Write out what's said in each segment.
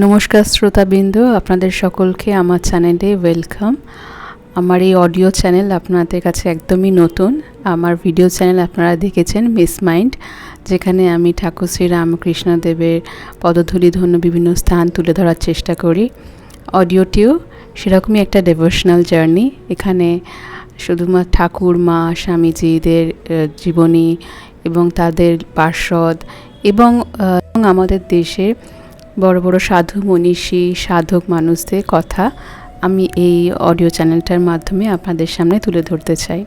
নমস্কার শ্রোতাবৃন্দ, আপনাদের সকলকে আমার চ্যানেলে ওয়েলকাম। আমার এই অডিও চ্যানেল আপনাদের কাছে একদমই নতুন। আমার ভিডিও চ্যানেল আপনারা দেখেছেন, মিস মাইন্ড, যেখানে আমি ঠাকুর শ্রী রামকৃষ্ণ দেবের পদধূলি ধন্য বিভিন্ন স্থান তুলে ধরার চেষ্টা করি। অডিওটিও সেরকমই একটা ডেভোশনাল জার্নি এখানে শুধুমাত্র ঠাকুর, মা, স্বামীজিদের জীবনী এবং তাদের এবং এবং আমাদের দেশে বড় বড় সাধু মনীষী, সাধক মানুষদের কথা আমি এই অডিও চ্যানেলটার মাধ্যমে আপনাদের সামনে তুলে ধরতে চাই।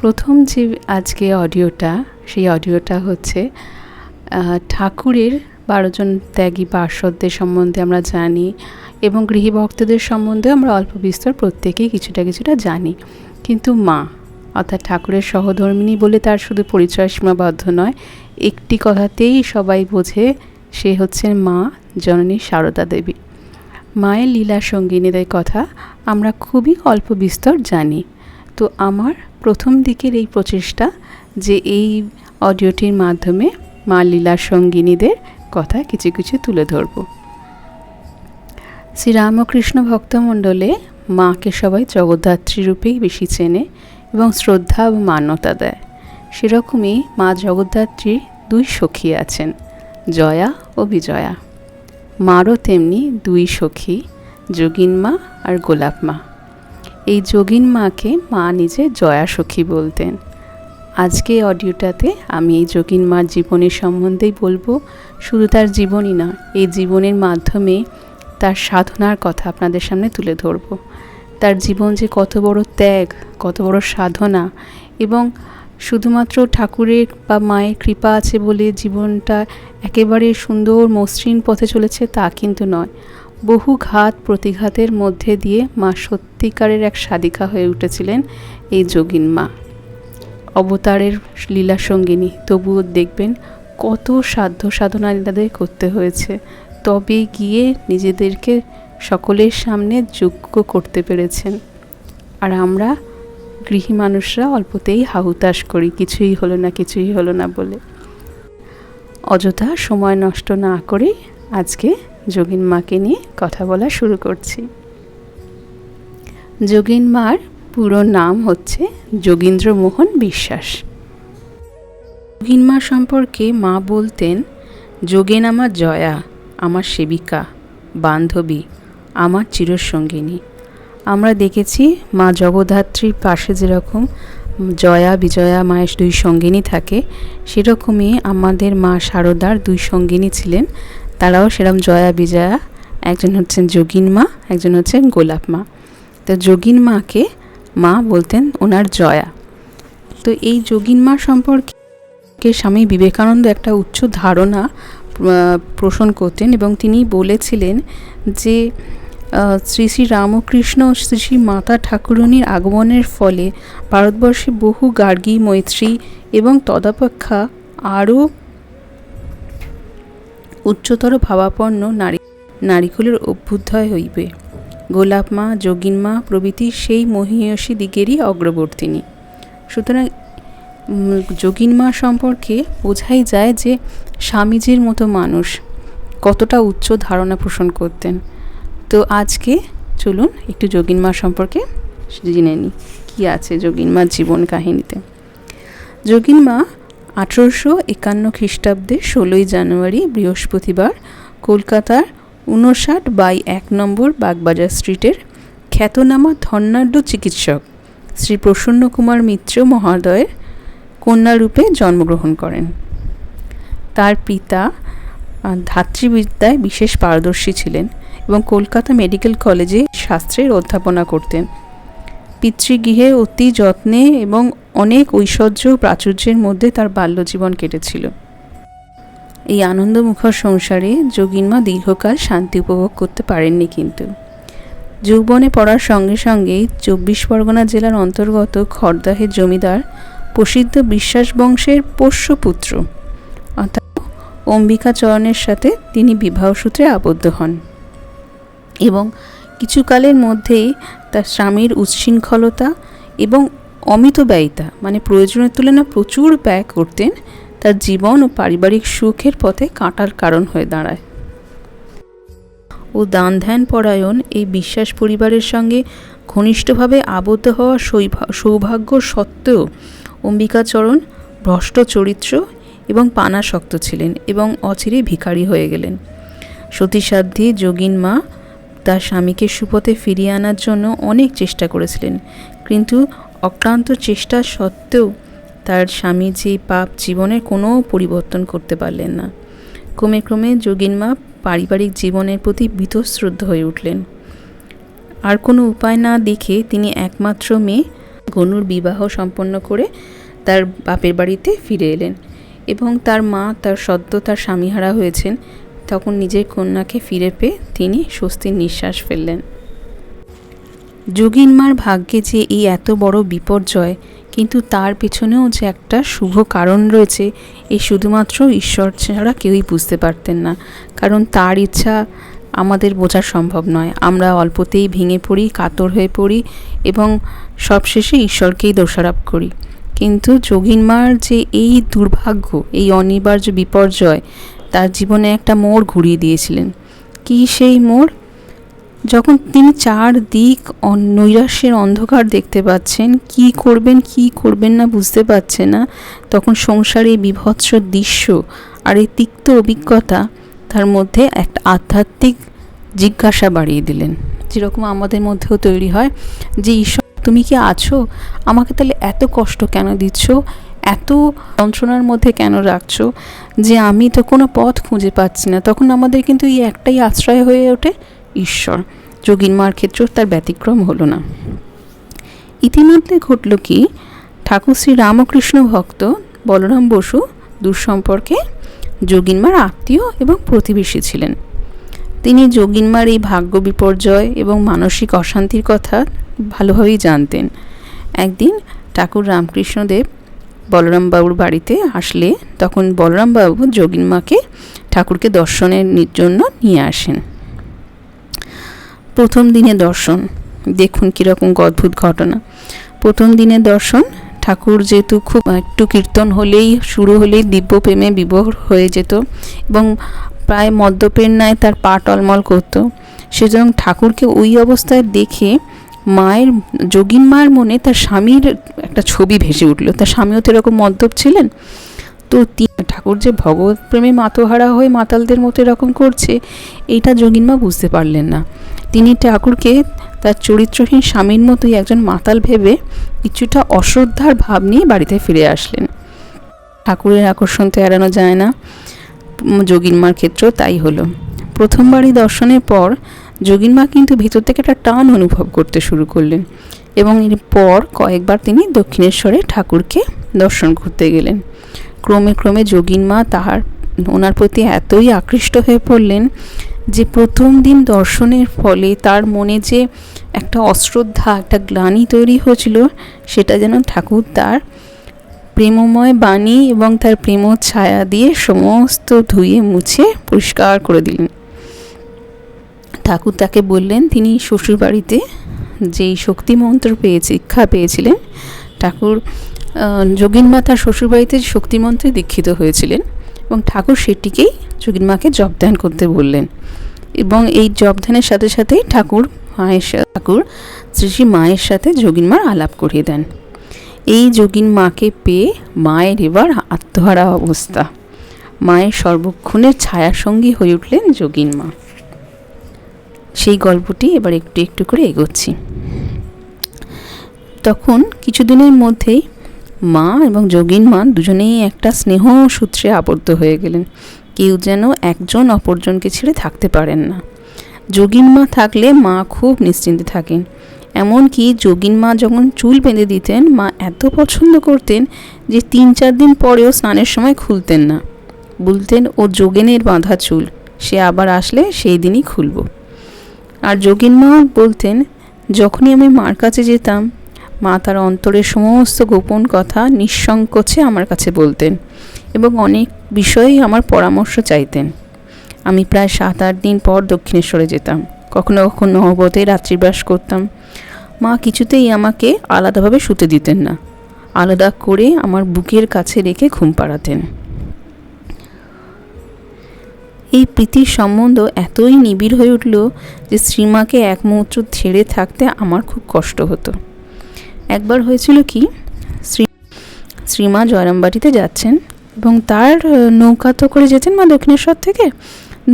প্রথম যে আজকে অডিওটা সেই অডিওটা হচ্ছে ঠাকুরের বারোজন ত্যাগী পার্শ্বদের সম্বন্ধে আমরা জানি এবং গৃহীভক্তদের সম্বন্ধে আমরা অল্প বিস্তর প্রত্যেকেই কিছুটা কিছুটা জানি। কিন্তু মা, অর্থাৎ ঠাকুরের সহধর্মিনী বলে তার শুধু পরিচয় সীমাবদ্ধ নয়, একটি কথাতেই সবাই বোঝে সে হচ্ছেন মা জননী সারদা দেবী। মায়ের লীলা সঙ্গিনীদের কথা আমরা খুবই অল্প বিস্তর জানি। তো আমার প্রথম দিকের এই প্রচেষ্টা যে এই অডিওটির মাধ্যমে মা লীলা সঙ্গিনীদের কথা কিছু কিছু তুলে ধরব। শ্রীরামকৃষ্ণ ভক্তমণ্ডলে মাকে সবাই জগদ্ধাত্রী রূপেই বেশি চেনে এবং শ্রদ্ধা ও মান্যতা দেয়। সেরকমই মা জগদ্ধাত্রীর দুই সখী আছেন। জয়া ও বিজয়া। মারও তেমনি দুই সখী, যোগিন মা আর গোলাপ মা। এই যোগিন মাকে মা নিজে জয়া সখী বলতেন। আজকে অডিওটাতে আমি এই যোগিন মার জীবনের সম্বন্ধেই বলব। শুধু তার জীবনই না, এই জীবনের মাধ্যমে তার সাধনার কথা আপনাদের সামনে তুলে ধরব। তার জীবন যে কত বড় ত্যাগ, কত বড় সাধনা এবং শুধুমাত্র ঠাকুরের বা মায়ের কৃপা আছে বলে জীবনটা একেবারে সুন্দর, মসৃণ পথে চলেছে তা কিন্তু নয়। বহু ঘাত প্রতিঘাতের মধ্যে দিয়ে মা সত্যিকারের এক সাধিকা হয়ে উঠেছিলেন এই যোগিন মা। অবতারের লীলা সঙ্গিনী, তবুও দেখবেন কত সাধ্য সাধনা লীলাদের করতে হয়েছে। তবে গিয়ে নিজেদেরকে সকলের সামনে যোগ্য করতে পেরেছেন। আর আমরা গৃহী মানুষরা অল্পতেই হাহুতাশ করি, কিছুই হলো না, কিছুই হলো না বলে। অযথা সময় নষ্ট না করে আজকে যোগিন মাকে নিয়ে কথা বলা শুরু করছি। যোগিন মার পুরো নাম হচ্ছে যোগীন্দ্রমোহন বিশ্বাস। যোগিন মা সম্পর্কে মা বলতেন, যোগেন আমার জয়া, আমার সেবিকা, বান্ধবী, আমার চিরসঙ্গিনী। আমরা দেখেছি মা জগদ্ধাত্রীর পাশে যেরকম জয়া, বিজয়া মায়ের দুই সঙ্গিনী থাকে, সেরকমই আমাদের মা শারদার দুই সঙ্গিনী ছিলেন। তারাও সেরকম জয়া, বিজয়া, একজন হচ্ছেন যোগিন মা, একজন হচ্ছেন গোলাপ মা। তো যোগিন মাকে মা বলতেন ওনার জয়া। তো এই যোগিন মা সম্পর্কে স্বামী বিবেকানন্দ একটা উচ্চ ধারণা পোষণ করতেন এবং তিনি বলেছিলেন যে শ্রী শ্রী রামকৃষ্ণ ও শ্রী শ্রী মাতা ঠাকুরণীর আগমনের ফলে ভারতবর্ষে বহু গার্গী মৈত্রী এবং তদাপেক্ষা আরও উচ্চতর ভাবাপন্ন নারী নারীকুলের অভ্যুদয় হইবে। গোলাপ মা যোগিন মা প্রভৃতি সেই মহিয়সী দিকেরই অগ্রবর্তিনী। সুতরাং উম, যোগিন মা সম্পর্কে বোঝাই যায় যে স্বামীজির মতো মানুষ কতটা উচ্চ ধারণা পোষণ করতেন। তো আজকে চলুন একটু যোগিন মা সম্পর্কে জেনে নিই, কী আছে যোগিন মার জীবন কাহিনীতে? যোগিন মা আঠেরোশো একান্ন খ্রিস্টাব্দে ষোলোই জানুয়ারি বৃহস্পতিবার কলকাতার উনষাট বাই এক নম্বর বাগবাজার স্ট্রিটের খ্যাতনামা ধর্নাঢ্য চিকিৎসক শ্রী প্রসন্ন কুমার মিত্র মহোদয়ের কন্যারূপে জন্মগ্রহণ করেন। তার পিতা ধাত্রীবিদ্যায় বিশেষ পারদর্শী ছিলেন। এবং কলকাতা মেডিকেল কলেজে শাস্ত্রের অধ্যাপনা করতেন। পিতৃগৃহে অতি যত্নে এবং অনেক ঐশ্বর্য প্রাচুর্যের মধ্যে তার বাল্যজীবন কেটেছিল। এই আনন্দমুখর সংসারে যোগিনমা দীর্ঘকাল শান্তি উপভোগ করতে পারেননি কিন্তু। যৌবনে পড়ার সঙ্গে সঙ্গে চব্বিশ পরগনা জেলার অন্তর্গত খড়দাহের জমিদার প্রসিদ্ধ বিশ্বাস বংশের পোষ্যপুত্র। অর্থাৎ অম্বিকাচরণের সাথে তিনি বিবাহসূত্রে আবদ্ধ হন। এবং কিছুকালের মধ্যেই তার স্বামীর উচ্ছৃঙ্খলতা এবং অমিত ব্যয়িতা মানে প্রয়োজনের তুলনায় প্রচুর ব্যয় করতেন তার জীবন ও পারিবারিক সুখের পথে কাঁটার কারণ হয়ে দাঁড়ায়। ও দান ধ্যান পরায়ণ এই বিশ্বাস পরিবারের সঙ্গে ঘনিষ্ঠভাবে আবদ্ধ হওয়া সৌভা- সৌভাগ্য সত্ত্বেও অম্বিকাচরণ ভ্রষ্ট চরিত্র এবং পানাসক্ত ছিলেন এবং অচিরে ভিখারি হয়ে গেলেন। সতীসাধ্যী যোগিন মা তার স্বামীকে সুপথে ফিরিয়ে আনার জন্য অনেক চেষ্টা করেছিলেন। কিন্তু অক্লান্ত চেষ্টা সত্ত্বেও তার স্বামী যে পাপ জীবনের কোনো পরিবর্তন করতে পারলেন না। ক্রমে ক্রমে যোগিন মা পারিবারিক জীবনের প্রতি বীতশ্রদ্ধ হয়ে উঠলেন। আর কোনো উপায় না দেখে তিনি একমাত্র মেয়ে গনুর বিবাহ সম্পন্ন করে তার বাপের বাড়িতে ফিরে এলেন এবং তার মা তার সদ্য তার স্বামীহারা হয়েছেন তখন নিজের কন্যাকে ফিরে পেয়ে তিনি স্বস্তির নিঃশ্বাস ফেললেন। যোগিনমার ভাগ্যে যে এই এত বড় বিপর্যয়, কিন্তু তার পেছনেও যে একটা শুভ কারণ রয়েছে এই শুধুমাত্র ঈশ্বর ছাড়া কেউই বুঝতে পারতেন না। কারণ তার ইচ্ছা আমাদের বোঝা সম্ভব নয়। আমরা অল্পতেই ভেঙে পড়ি, কাতর হয়ে পড়ি এবং সবশেষে ঈশ্বরকেই দোষারোপ করি। কিন্তু যোগিনমার যে এই দুর্ভাগ্য, এই অনিবার্য বিপর্যয় তার জীবনে একটা মোড় ঘুরিয়ে দিয়েছিলেন। কি সেই মোড়? যখন তিনি চার দিক অন- নৈরাশ্যের অন্ধকার দেখতে পাচ্ছেন, কি করবেন কি করবেন না বুঝতে পারছেন না, তখন সংসারে বিভৎস দৃশ্য আর এই তিক্ত অভিজ্ঞতা তার মধ্যে একটা আধ্যাত্মিক জিজ্ঞাসা বাড়িয়ে দিলেন। যেরকম আমাদের মধ্যেও তৈরি হয় যে, ঈশ্বর, তুমি কি আছো? আমাকে তাহলে এত কষ্ট কেন দিচ্ছ? এত যন্ত্রণার মধ্যে কেন রাখছো? যে আমি তো কোনো পথ খুঁজে পাচ্ছি না। তখন আমাদের কিন্তু এই একটাই আশ্রয় হয়ে ওঠে ঈশ্বর। যোগিন মার ক্ষেত্রেও তার ব্যতিক্রম হলো না। ইতিমধ্যে ঘটল কি, ঠাকুর শ্রী রামকৃষ্ণ ভক্ত বলরাম বসু দুঃসম্পর্কে যোগিনমার আত্মীয় এবং প্রতিবেশী ছিলেন। তিনি যোগিনমার এই ভাগ্য বিপর্যয় এবং মানসিক অশান্তির কথা ভালোভাবেই জানতেন। একদিন ঠাকুর রামকৃষ্ণদেব বলরামবাবুর বাড়িতে আসলে তখন বলরাম বাবু বলরামবাবু যোগিনমাকে ঠাকুরকে দর্শনের জন্য নিয়ে আসেন। প্রথম দিনে দর্শন। দেখুন কীরকম অদ্ভুত ঘটনা। প্রথম দিনে দর্শন, ঠাকুর যেহেতু খুব একটু কীর্তন হলেই শুরু হলেই দিব্য প্রেমে বিভোর হয়ে যেত এবং প্রায় মদ্যপের ন্যায় তার পা টলমল করতো। সেজন্য ঠাকুরকে ওই অবস্থায় দেখে মায়ের, যোগিন মায়ের মনে তার স্বামীর একটা ছবি ভেসে উঠল। তার স্বামীও তো এরকম মদ্যপ ছিলেন। তো ঠাকুর যে ভগবত প্রেমে মাতোহারা হয়ে মাতালদের মতো এরকম করছে, এইটা যোগিনমা বুঝতে পারলেন না। তিনি ঠাকুরকে তার চরিত্রহীন স্বামীর মতোই একজন মাতাল ভেবে কিছুটা অশ্রদ্ধার ভাব নিয়ে বাড়িতে ফিরে আসলেন। ঠাকুরের আকর্ষণ তো এড়ানো যায় না। যোগিনমার ক্ষেত্রেও তাই হলো। প্রথমবারই দর্শনের পর যোগিনমা কিন্তু ভিতর থেকে একটা টান অনুভব করতে শুরু করলেন এবং এরপর কয়েকবার তিনি দক্ষিণেশ্বরে ঠাকুরকে দর্শন করতে গেলেন। ক্রমে ক্রমে যোগিন মা তাহার, ওনার প্রতি এতই আকৃষ্ট হয়ে পড়লেন যে প্রথম দিন দর্শনের ফলে তার মনে যে একটা অশ্রদ্ধা, একটা গ্লানি তৈরি হয়েছিল, সেটা যেন ঠাকুর তার প্রেমময় বাণী এবং তার প্রেম ছায়া দিয়ে সমস্ত ধুয়ে মুছে পরিষ্কার করে দিলেন। ঠাকুর তাকে বললেন, তিনি শ্বশুরবাড়িতে যেই শক্তি মন্ত্র পেয়ে, শিক্ষা পেয়েছিলেন, ঠাকুর যোগিনমা তার শ্বশুরবাড়িতে শক্তি মন্ত্রে দীক্ষিত হয়েছিলেন এবং ঠাকুর সেটিকেই যোগিনমাকে জপধ্যান করতে বললেন এবং এই জপধ্যানের সাথে সাথেই ঠাকুর মায়ের ঠাকুর শ্রী শ্রী মায়ের সাথে যোগিনমার আলাপ করিয়ে দেন। এই যোগিন মাকে পেয়ে মায়ের এবার আত্মহারা অবস্থা। মায়ের সর্বক্ষণের ছায়াসঙ্গী হয়ে উঠলেন যোগিন মা সেই গল্পটি এবার একটু একটু করে এগোচ্ছি। তখন কিছুদিনের মধ্যেই মা এবং যোগিন মা দুজনেই একটা স্নেহ সূত্রে আবদ্ধ হয়ে গেলেন। কেউ যেন একজন অপরজনকে ছেড়ে থাকতে পারেন না। যোগিন মা থাকলে মা খুব নিশ্চিন্তে থাকেন। এমনকি যোগিন মা যখন চুল বেঁধে দিতেন, মা এত পছন্দ করতেন যে তিন চার দিন পরেও স্নানের সময় খুলতেন না। বলতেন ও যোগেনের বাঁধা চুল, সে আবার আসলে সেই দিনই খুলব। আর যোগিন মা বলতেন, যখনই আমি মার কাছে যেতাম, মা তার অন্তরের সমস্ত গোপন কথা নিঃসংকোচে আমার কাছে বলতেন এবং অনেক বিষয়েই আমার পরামর্শ চাইতেন। আমি প্রায় সাত আট দিন পর দক্ষিণেশ্বরে যেতাম, কখনো কখনো নহবতে রাত্রিবাস করতাম। মা কিছুতেই আমাকে আলাদাভাবে শুতে দিতেন না। আলাদা করে আমার বুকের কাছে রেখে ঘুম পাড়াতেন। এই প্রীতির সম্বন্ধ এতই নিবিড় হয়ে উঠল যে শ্রীমাকে এক মুহূর্ত ছেড়ে থাকতে আমার খুব কষ্ট হতো। একবার হয়েছিল কি, শ্রী, শ্রীমা জয়রামবাটিতে যাচ্ছেন এবং তার নৌকা তো করে যেতেন মা দক্ষিণেশ্বর থেকে।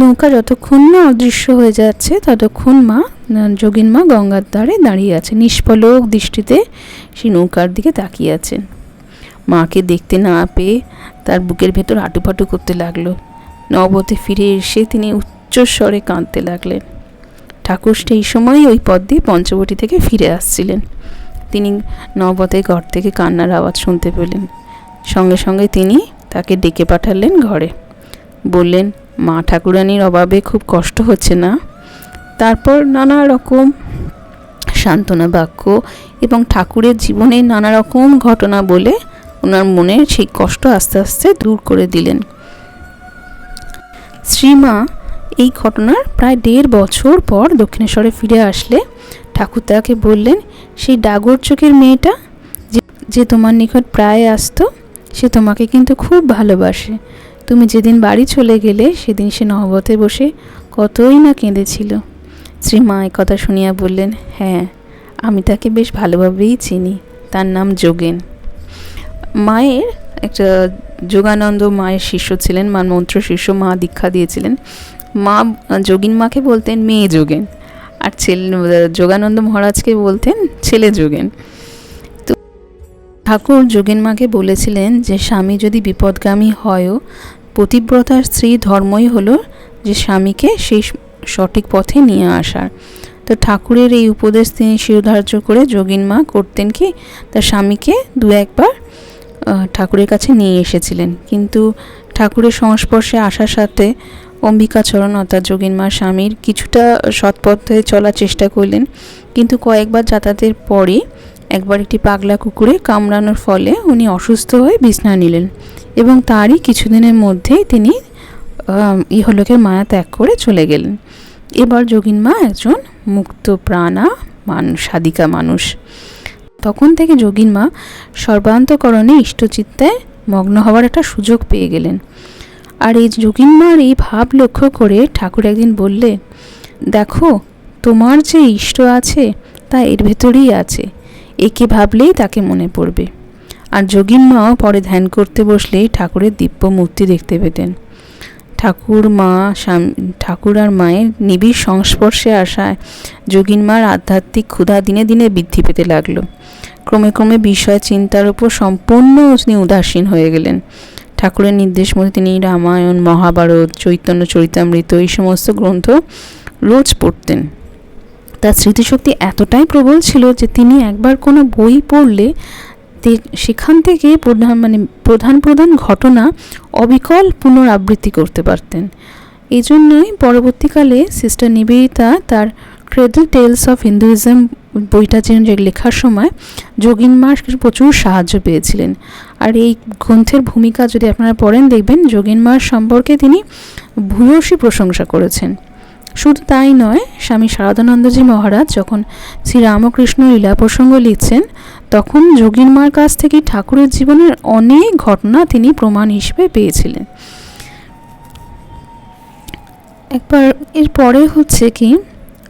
নৌকা যতক্ষণ না অদৃশ্য হয়ে যাচ্ছে ততক্ষণ মা যোগিন মা গঙ্গার ধারে দাঁড়িয়ে আছে নিষ্পলক দৃষ্টিতে সেই নৌকার দিকে তাকিয়ে আছেন। মাকে দেখতে না পেয়ে তার বুকের ভেতর আটুপাটু করতে লাগল। নবতে ফিরে এসে তিনি উচ্চস্বরে কাঁদতে লাগলেন। ঠাকুর সেই সময় ওই পথ দিয়ে পঞ্চবটি থেকে ফিরে আসছিলেন। তিনি নবতে ঘর থেকে কান্নার আওয়াজ শুনতে পেলেন। সঙ্গে সঙ্গে তিনি তাকে ডেকে পাঠালেন ঘরে। বললেন, মা ঠাকুরানির অভাবে খুব কষ্ট হচ্ছে না? তারপর নানা রকম সান্ত্বনা বাক্য এবং ঠাকুরের জীবনে নানা রকম ঘটনা বলে ওনার মনের সেই কষ্ট আস্তে আস্তে দূর করে দিলেন। শ্রীমা এই ঘটনার প্রায় দেড় বছর পর দক্ষিণেশ্বরে ফিরে আসলে। ঠাকুর তাকে বললেন, সেই ডাগর চোখের মেয়েটা যে তোমার নিকট প্রায় আসতো, সে তোমাকে কিন্তু খুব ভালোবাসে। তুমি যেদিন বাড়ি চলে গেলে সেদিন সে নহবতে বসে কতই না কেঁদেছিল। শ্রীমা এ কথা শুনিয়া বললেন হ্যাঁ আমি তাকে বেশ ভালোভাবেই চিনি। তার নাম যোগেন। মায়ের একটা যোগানন্দ মায়ের শিষ্য ছিলেন, মা মন্ত্র শিষ্য, মা দীক্ষা দিয়েছিলেন। মা, যোগিন মাকে বলতেন, মেয়ে যোগেন। আর ছেলে, যোগানন্দ মহারাজকে বলতেন, ছেলে যোগেন। তো ঠাকুর যোগেন মাকে বলেছিলেন যে, স্বামী যদি বিপদগামী হয়ও, পতিব্রতার স্ত্রী ধর্মই হলো যে স্বামীকে সেই সঠিক পথে নিয়ে আসার। তো ঠাকুরের এই উপদেশ তিনি শিরোধার্য করে যোগিন মা করতেন কি, তার স্বামীকে দু একবার ঠাকুরের কাছে নিয়ে এসেছিলেন। কিন্তু ঠাকুরের সংস্পর্শে আসার সাথে অম্বিকাচরণ অর্থাৎ যোগিন মা স্বামীর কিছুটা সৎপথে চলার চেষ্টা করলেন। কিন্তু কয়েকবার যাতায়াতের পরে একবার একটি পাগলা কুকুরে কামড়ানোর ফলে উনি অসুস্থ হয়ে বিছনা নিলেন এবং তারই কিছুদিনের মধ্যেই তিনি ইহলোকের মায়া ত্যাগ করে চলে গেলেন। এবার যোগিন মা একজন মুক্ত প্রাণা মানুষ সাধিকা মানুষ। তখন থেকে যোগিন মা সর্বান্তকরণে ইষ্টচিত্তে মগ্ন হওয়ার একটা সুযোগ পেয়ে গেলেন। আর এই যোগিন মার এই ভাব লক্ষ্য করে ঠাকুর একদিন বললে, দেখো, তোমার যে ইষ্ট আছে, তা এর ভেতরেই আছে। একে ভাবলেই তাকে মনে পড়বে। আর যোগিন মাও পরে ধ্যান করতে বসলেই ঠাকুরের দিব্য মূর্তি দেখতে পেতেন। ঠাকুর মা ঠাকুর আর মায়ের নিবিড় সংস্পর্শে আসায় যোগিন মার আধ্যাত্মিক ক্ষুধা দিনে দিনে বৃদ্ধি পেতে লাগল। ক্রমে ক্রমে বিষয় চিন্তার উপর সম্পূর্ণ তিনি উদাসীন হয়ে গেলেন। ঠাকুরের নির্দেশ মতো তিনি রামায়ণ, মহাভারত, চৈতন্য, চরিতামৃত এই সমস্ত গ্রন্থ রোজ পড়তেন। তার স্মৃতিশক্তি এতটাই প্রবল ছিল যে তিনি একবার কোনো বই পড়লে সেখান থেকে প্রধান মানে প্রধান প্রধান ঘটনা অবিকল পুনরাবৃত্তি করতে পারতেন। এই জন্যই পরবর্তীকালে সিস্টার নিবেদিতা তার ক্রেডল টেলস অফ হিন্দুইজম বইটা যে লেখার সময় যোগিন মার প্রচুর সাহায্য পেয়েছিলেন। আর এই গ্রন্থের ভূমিকা যদি আপনারা পড়েন দেখবেন, যোগিন মার সম্পর্কে তিনি ভূয়সী প্রশংসা করেছেন। শুধু তাই নয়, স্বামী শারদানন্দজি মহারাজ যখন শ্রী রামকৃষ্ণ লীলা প্রসঙ্গ লিখছেন, তখন যোগীর মার কাছ থেকে ঠাকুরের জীবনের অনেক ঘটনা তিনি প্রমাণ হিসেবে পেয়েছিলেন। একবার এর পরে হচ্ছে কি,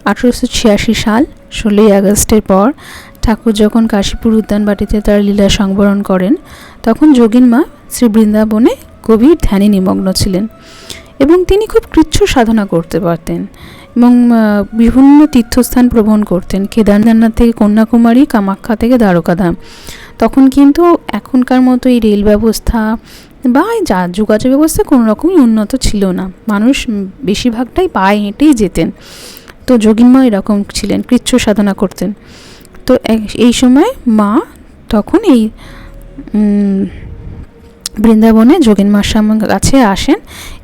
আঠেরোশো ছিয়াশি সাল, ষোলোই আগস্টের পর ঠাকুর যখন কাশীপুর উদ্যানবাটিতে তার লীলা সংবরণ করেন, তখন যোগিন মা শ্রী বৃন্দাবনে গভীর ধ্যানে নিমগ্ন ছিলেন। এবং তিনি খুব কৃচ্ছ সাধনা করতে পারতেন এবং বিভিন্ন তীর্থস্থান ভ্রমণ করতেন। কেদারনাথ থেকে কন্যাকুমারী, কামাখ্যা থেকে দ্বারকাধাম। তখন কিন্তু এখনকার মতো এই রেল ব্যবস্থা বা যা, যোগাযোগ ব্যবস্থা কোনো রকমই উন্নত ছিল না। মানুষ বেশিরভাগটাই পায়ে হেঁটেই যেতেন। তো যোগিনমা এরকম ছিলেন কৃচ্ছ সাধনা করতেন। তো এই সময় মা তখন এই বৃন্দাবনে যোগিন মার কাছে আসেন।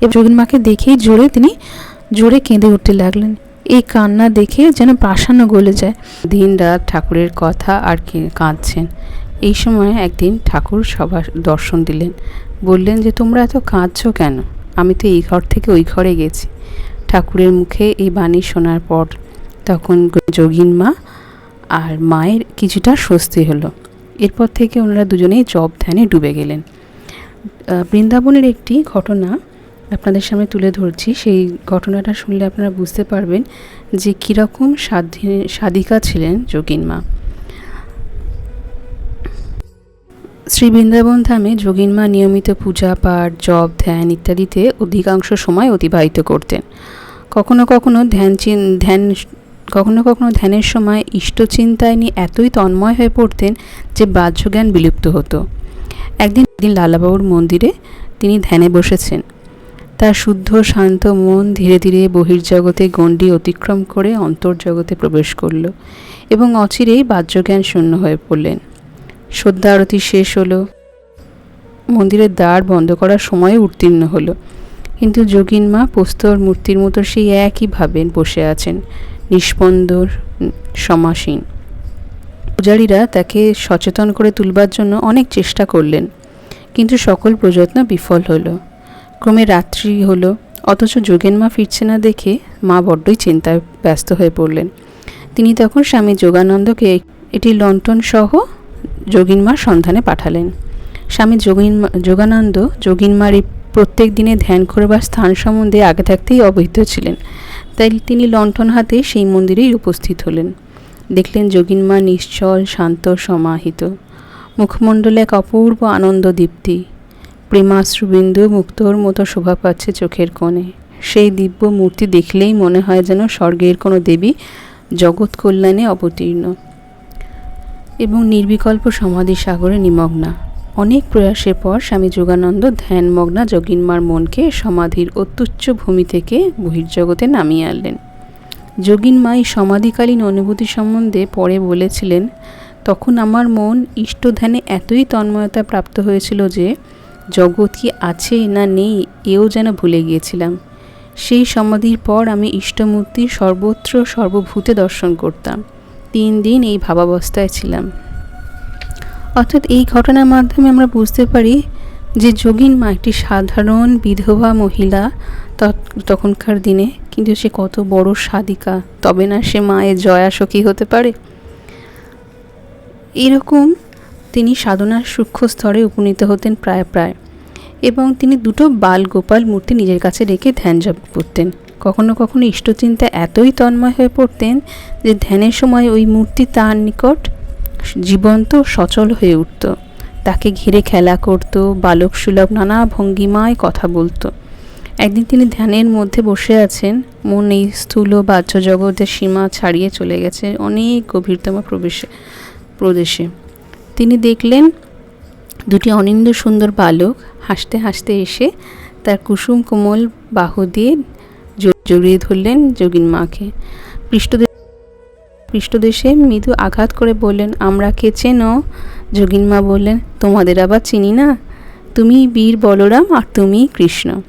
এবং যোগিন মাকে দেখেই জোরে তিনি জোরে কেঁদে উঠতে লাগলেন। এই কান্না দেখে যেন প্রাসান্ন গলে যায়। দিন রাত ঠাকুরের কথা আর কাঁদছেন। এই সময় একদিন ঠাকুর সবার দর্শন দিলেন। বললেন যে, তোমরা এত কাঁদছো কেন? আমি তো এই ঘর থেকে ওই ঘরে গেছি। ঠাকুরের মুখে এই বাণী শোনার পর তখন যোগিন মা আর মায়ের কিছুটা স্বস্তি হলো। এরপর থেকে ওনারা দুজনেই জব ধ্যানে ডুবে গেলেন। বৃন্দাবনের একটি ঘটনা আপনাদের সামনে তুলে ধরছি। সেই ঘটনাটা শুনলে আপনারা বুঝতে পারবেন যে কীরকম সাধী সাধিকা ছিলেন যোগিন মা। শ্রী বৃন্দাবন ধামে যোগিন মা নিয়মিত পূজা, পাঠ, জপ, ধ্যান ইত্যাদিতে অধিকাংশ সময় অতিবাহিত করতেন। কখনো কখনো ধ্যান ধ্যান কখনো কখনো ধ্যানের সময় ইষ্টচিন্তায় নিয়ে এতই তন্ময় হয়ে পড়তেন যে বাহ্যজ্ঞান বিলুপ্ত হতো। একদিন দিন লালাবাবুর মন্দিরে তিনি ধ্যানে বসেছেন। তার শুদ্ধ, শান্ত মন ধীরে ধীরে বহির্জগতে গণ্ডি অতিক্রম করে অন্তর্জগতে প্রবেশ করল এবং অচিরেই বাহ্যজ্ঞান শূন্য হয়ে পড়লেন। সদ্যা আরতি শেষ হলো। মন্দিরের দ্বার বন্ধ করার সময় উত্তীর্ণ হলো। কিন্তু যোগিন মা পোস্তর মূর্তির মতো সেই একইভাবে বসে আছেন নিষ্পন্দ সমাসীন। পূজারীরা তাকে সচেতন করে তুলবার জন্য অনেক চেষ্টা করলেন। কিন্তু সকল প্রযত্ন বিফল হলো। ক্রমে রাত্রি হলো, অথচ যোগেন মা ফিরছে না দেখে মা বড্ডই চিন্তায় ব্যস্ত হয়ে পড়লেন। তিনি তখন স্বামী যোগানন্দকে এটি লন্ঠন সহ যোগিনমার সন্ধানে পাঠালেন। স্বামী যোগিন যোগানন্দ যোগিনমার এই প্রত্যেক দিনে ধ্যান করবার স্থান সম্বন্ধে আগে থাকতেই অবহিত ছিলেন। তাই তিনি লণ্ঠন হাতে সেই মন্দিরেই উপস্থিত হলেন। দেখলেন যোগিনমা নিশ্চল, শান্ত, সমাহিত। মুখমণ্ডলে এক অপূর্ব আনন্দ দীপ্তি। প্রেমাশ্রুবিন্দু মুক্তর মতো শোভা পাচ্ছে চোখের কোণে। সেই দিব্য মূর্তি দেখলেই মনে হয় যেন স্বর্গের কোনো দেবী জগৎ কল্যাণে অবতীর্ণ। এবং নির্বিকল্প সমাধি সাগরে নিমগ্না। অনেক প্রয়াসের পর স্বামী যোগানন্দ ধ্যানমগ্না যোগিনমার মনকে সমাধির অত্যুচ্চ ভূমি থেকে বহির্জগতে নামিয়ে আনলেন। যোগিন মা এই সমাধিকালীন অনুভূতি সম্বন্ধে পরে বলেছিলেন তখন আমার মন ইষ্টধ্যানে এতই তন্ময়তা প্রাপ্ত হয়েছিল যে, জগৎ কি আছে না নেই এও যেন ভুলে গিয়েছিলাম। সেই সমাধির পর আমি ইষ্টমূর্তি সর্বত্র সর্বভূতে দর্শন করতাম। তিন দিন এই ভাবাবস্থায় ছিলাম। অর্থাৎ এই ঘটনার মাধ্যমে আমরা বুঝতে পারি যে, যোগিন মা একটি সাধারণ বিধবা মহিলা তখনকার দিনে, কিন্তু সে কত বড় সাধিকা। তবে না সে মায়ের জয়া সখী হতে পারে? এরকম তিনি সাধনার সূক্ষ্ম স্তরে উপনীত হতেন প্রায় প্রায় এবং তিনি দুটো বাল গোপাল মূর্তি নিজের কাছে রেখে ধ্যান জপ করতেন। কখনো কখনো ইষ্টচিন্তা এতই তন্ময় হয়ে পড়তেন যে ধ্যানের সময় ওই মূর্তি তার নিকট জীবন্ত সচল হয়ে উঠত। তাকে ঘিরে খেলা করত, বালক সুলভ নানা ভঙ্গিমায় কথা বলতো। একদিন তিনি ধ্যানের মধ্যে বসে আছেন, মন এই স্থূল বাহ্য জগতের সীমা ছাড়িয়ে চলে গেছে অনেক গভীরতম প্রবেশে। প্রদেশে। তিনি দেখলেন দুটি অনিন্দ সুন্দর বালক হাসতে হাসতে এসে তার কুসুম কোমল বাহু দিয়ে জড়িয়ে ধরলেন যোগিন মাকে। পৃষ্ঠদেশ পৃষ্ঠদেশে মৃদু আঘাত করে বললেন, আমরা কে চেনো? যোগিন মা বললেন, তোমাদের আবার চিনি না? তুমি বীর বলরাম আর তুমি কৃষ্ণ।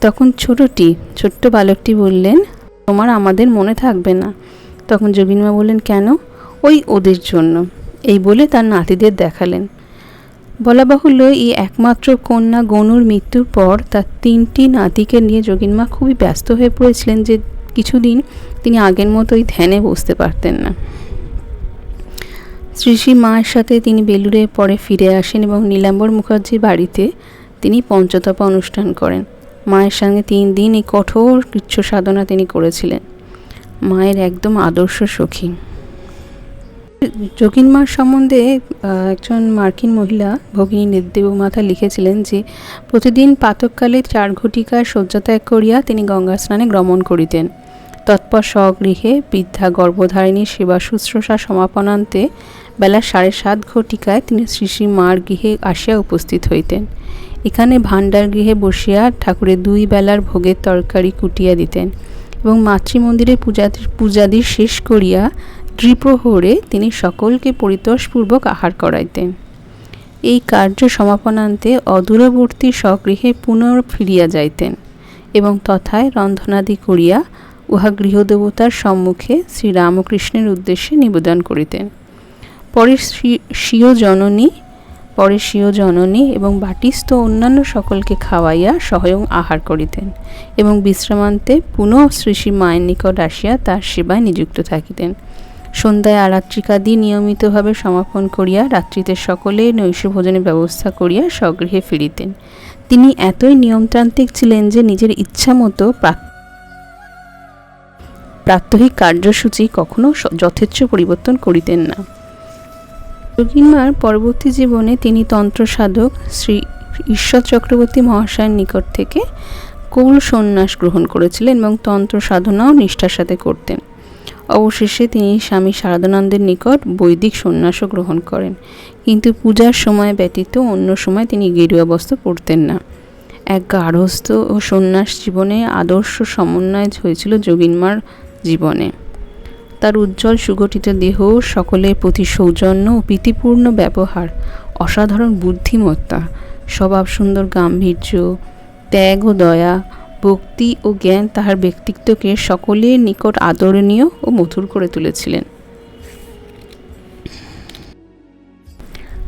তখন ছোটটি, ছোট্ট বালকটি বললেন, তোমার আমাদের মনে থাকবে না। তখন যোগিনমা বললেন, কেন? ওই ওদের জন্য। এই বলে তার নাতিদের দেখালেন। বলা বাহুল্য এই একমাত্র কন্যা গনুর মৃত্যুর পর তার তিনটি নাতিকে নিয়ে যোগিনমা খুবই ব্যস্ত হয়ে পড়েছিলেন যে কিছুদিন তিনি আগের মতোই ধ্যানে বসতে পারতেন না। শ্রী শ্রী মায়ের সাথে তিনি বেলুড়ে পরে ফিরে আসেন এবং নীলাম্বর মুখার্জির বাড়িতে তিনি পঞ্চতপা অনুষ্ঠান করেন। মায়ের সঙ্গে তিন দিন এই কঠোর কৃচ্ছ সাধনা তিনি করেছিলেন। মায়ের একদম আদর্শ সখী। যোগিন মার সম্বন্ধে একজন মার্কিন মহিলা ভগিনী মাথা লিখেছিলেন যে, প্রতিদিন পাতককালে চার ঘটিকায় শয্যাত্যাগ করিয়া তিনি গঙ্গা স্নানে গমন করিতেন। তৎপর স্বগৃহে বৃদ্ধা গর্ভধারিণী সেবা শুশ্রূষা সমাপনান্তে বেলা সাড়ে সাত ঘটিকায় তিনি শ্রী শ্রী মার গৃহে আসিয়া উপস্থিত হইতেন। এখানে ভাণ্ডার গৃহে বসিয়া ঠাকুরের দুই বেলার ভোগের তরকারি কুটিয়া দিতেন এবং মাতৃমন্দিরে পূজা পূজাদি শেষ করিয়া দ্বিপ্রহরে তিনি সকলকে পরিতোষপূর্বক আহার করাইতেন এই কার্য সমাপনান্তে অদূরবর্তী স্বগৃহে পুনর ফিরিয়া যাইতেন এবং তথায় রন্ধনাদি করিয়া উহা গৃহদেবতার সম্মুখে শ্রীরামকৃষ্ণের উদ্দেশ্যে নিবেদন করিতেন। পরে স্বীয় জননী, পরে স্বীয় জননী এবং বাটিস্থ অন্যান্য সকলকে খাওয়াইয়া স্বয়ং আহার করিতেন এবং বিশ্রামান্তে পুনঃ শ্রী মায়ের নিকট আসিয়া তার সেবায় নিযুক্ত থাকিতেন। সন্ধ্যায় আরাত্রিকাদি নিয়মিতভাবে সমাপন করিয়া রাত্রিতে সকলে নৈশ ভোজনের ব্যবস্থা করিয়া স্বগৃহে ফিরিতেন। তিনি এতই নিয়মতান্ত্রিক ছিলেন যে নিজের ইচ্ছা মতো প্রাত্যহিক কার্যসূচি কখনো যথেচ্ছ পরিবর্তন করিতেন না। যোগিনমার পরবর্তী জীবনে তিনি তন্ত্র সাধক শ্রী ঈশ্বর চক্রবর্তী মহাশয়ের নিকট থেকে কৌল সন্ন্যাস গ্রহণ করেছিলেন এবং তন্ত্র সাধনাও নিষ্ঠার সাথে করতেন। অবশেষে তিনি স্বামী শারদানন্দের নিকট বৈদিক সন্ন্যাসও গ্রহণ করেন। কিন্তু পূজার সময় ব্যতীত অন্য সময় তিনি গেরুয়া বস্ত্র পরতেন না। এক গার্হস্থ ও সন্ন্যাস জীবনে আদর্শ সমন্বয় হয়েছিল যোগিনমার জীবনে। তার উজ্জ্বল সুগঠিত দেহ সকলের প্রতি সৌজন্য ও প্রীতিপূর্ণ ব্যবহার, অসাধারণ বুদ্ধিমত্তা স্বভাব সুন্দর গাম্ভীর্য, ত্যাগ ও দয়া ভক্তি ও জ্ঞান তাহার ব্যক্তিত্বকে সকলের নিকট আদরণীয় ও মধুর করে তুলেছিলেন।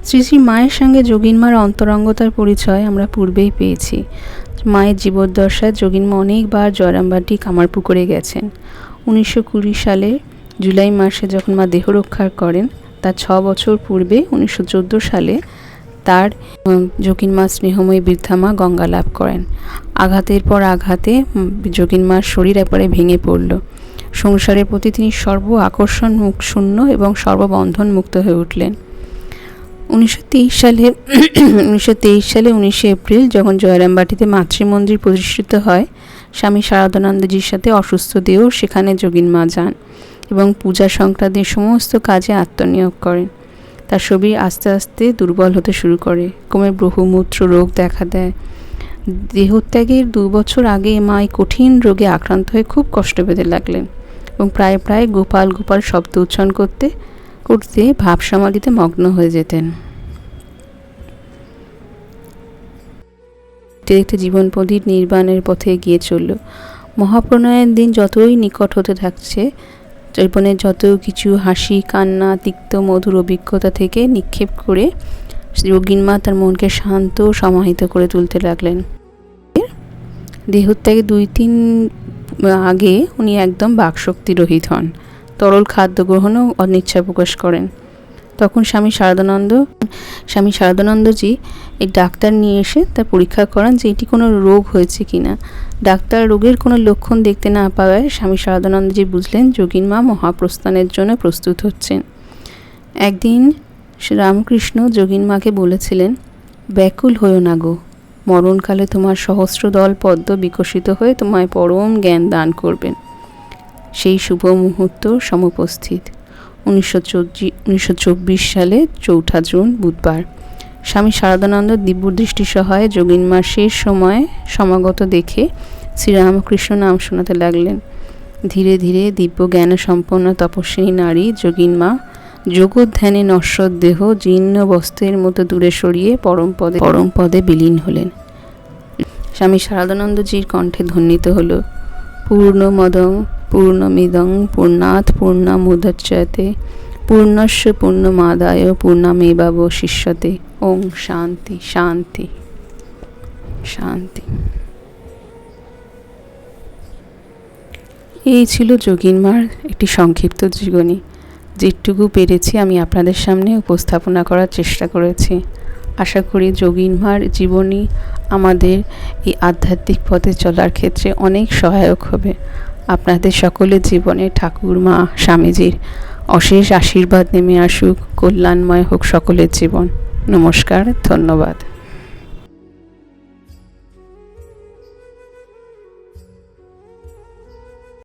শ্রী শ্রী মায়ের সঙ্গে যোগিনমার অন্তরঙ্গতার পরিচয় আমরা পূর্বেই পেয়েছি। মায়ের জীবদ্দশায় যোগিনমা অনেকবার জয়রামবাটি কামারপুকুরে গেছেন। উনিশশো কুড়ি সালে জুলাই মাসে যখন মা দেহ রক্ষা করেন, তার ছ বছর পূর্বে উনিশশো চোদ্দ সালে তার যোগিনমা স্নেহময়ী বৃদ্ধা মা গঙ্গা লাভ করেন। আঘাতের পর আঘাতে যোগিনমার শরীর একবারে ভেঙে পড়ল। সংসারের প্রতি তিনি সর্ব আকর্ষণ মুখ শূন্য এবং সর্ববন্ধন মুক্ত হয়ে উঠলেন। উনিশশো তেইশ সালে উনিশশো তেইশ সালে উনিশে এপ্রিল যখন জয়রামবাটিতে মাতৃমন্দির প্রতিষ্ঠিত হয়, স্বামী শারদানন্দজির সাথে অসুস্থ দেহ সেখানে যোগিন মা যান এবং পূজা সংক্রান্তি সমস্ত কাজে আত্মনিয়োগ করেন। তার শরীর আস্তে আস্তে দুর্বল হতে শুরু করে, ক্রমে বহুমূত্র রোগ দেখা দেয়। দেহত্যাগের দু বছর আগে মা এই কঠিন রোগে আক্রান্ত হয়ে খুব কষ্ট পেতে লাগলেন এবং প্রায় প্রায় গোপাল গোপাল শব্দ উচ্চারণ করতে করতে ভাব সমাধিতে মগ্ন হয়ে যেতেন। দেখতে জীবন নির্বাণের পথে এগিয়ে চলল। মহাপ্রণয়ের দিন যতই নিকট হতে থাকছে জীবনের যত কিছু হাসি, কান্না, তিক্ত, মধুর অভিজ্ঞতা থেকে নিক্ষেপ করে যোগিনমা তার মনকে শান্ত, সমাহিত করে তুলতে লাগলেন। দেহত্যাগে দুই তিন আগে উনি একদম বাকশক্তি রহিত হন। তরল খাদ্য গ্রহণও অনিচ্ছা প্রকাশ করেন। তখন স্বামী শারদানন্দ, স্বামী শারদানন্দজি এই ডাক্তার নিয়ে এসে তার পরীক্ষা করান যে এটি কোনো রোগ হয়েছে কিনা ডাক্তার রোগের কোনো লক্ষণ দেখতে না পাওয়ায় স্বামী শারদানন্দজি বুঝলেন যোগিন মা মহাপ্রস্থানের জন্য প্রস্তুত হচ্ছেন। একদিন রামকৃষ্ণ যোগিন মাকে বলেছিলেন, ব্যাকুল হয়েও না গো। মরণকালে তোমার সহস্র দল পদ্ম বিকশিত হয়ে তোমায় পরম জ্ঞান দান করবেন। সেই শুভ মুহূর্ত সমুপস্থিত উনিশশো সালে চৌঠা জুন, বুধবার। স্বামী শারদানন্দ দিব্যদৃষ্টি সহায়ে যোগিনমার শেষ সময়ে সমাগত দেখে শ্রীরামকৃষ্ণ নাম শোনাতে লাগলেন। ধীরে ধীরে দিব্য জ্ঞান সম্পন্ন তপস্বিনী নারী যোগিনমা যোগধ্যানে নশ্বর দেহ জীর্ণ বস্ত্রের মতো দূরে সরিয়ে পরম পদে পরম পদে বিলীন হলেন। স্বামী শারদানন্দজির কণ্ঠে ধ্বনিত হলো পূর্ণমদং পূর্ণমিদং পূর্ণাৎ পূর্ণামুদচ্যতে পূর্ণস্য পূর্ণমাদায় পূর্ণমেবাবশিষ্যতে ওম শান্তি শান্তি শান্তি এই ছিল যোগিনমার একটি সংক্ষিপ্ত জীবনী। যেটুকু পেরেছি আমি আপনাদের সামনে উপস্থাপনা করার চেষ্টা করেছি। আশা করি যোগিনমার জীবনী আমাদের এই আধ্যাত্মিক পথে চলার ক্ষেত্রে অনেক সহায়ক হবে। আপনাদের সকলের জীবনে ঠাকুর মা স্বামীজির অশেষ আশীর্বাদ নেমে আসুক, কল্যাণময় হোক সকলের জীবন। নমস্কার, ধন্যবাদ।